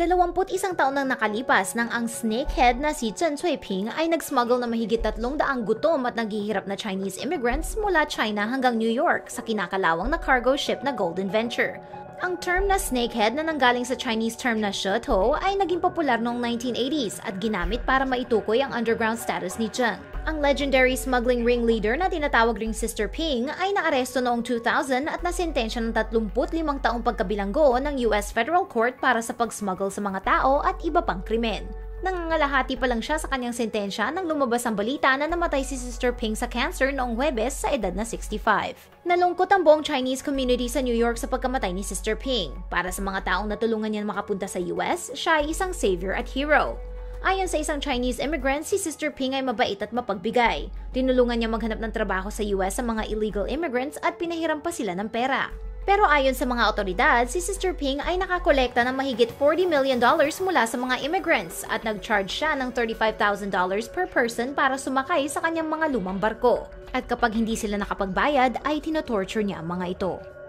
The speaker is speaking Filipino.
21 taon nang nakalipas nang ang snakehead na si Chen Cui-ping ay nag-smuggle na mahigit 300 gutom at naghihirap na Chinese immigrants mula China hanggang New York sa kinakalawang na cargo ship na Golden Venture. Ang term na snakehead na nanggaling sa Chinese term na shetou ay naging popular noong 1980s at ginamit para maitukoy ang underground status ni Cheng. Ang legendary smuggling ringleader na tinatawag ring Sister Ping ay naaresto noong 2000 at nasentensya ng 35 taong pagkabilanggo ng US Federal Court para sa pag-smuggle sa mga tao at iba pang krimen. Nangangalahati pa lang siya sa kanyang sentensya nang lumabas ang balita na namatay si Sister Ping sa cancer noong Huwebes sa edad na 65. Nalungkot ang buong Chinese community sa New York sa pagkamatay ni Sister Ping. Para sa mga taong natulungan niya makapunta sa US, siya ay isang savior at hero. Ayon sa isang Chinese immigrant, si Sister Ping ay mabait at mapagbigay. Tinulungan niya maghanap ng trabaho sa US sa mga illegal immigrants at pinahiram pa sila ng pera. Pero ayon sa mga otoridad, si Sister Ping ay nakakolekta ng mahigit 40 million dollars mula sa mga immigrants at nag-charge siya ng $35,000 per person para sumakay sa kanyang mga lumang barko. At kapag hindi sila nakapagbayad, ay tinotorture niya ang mga ito.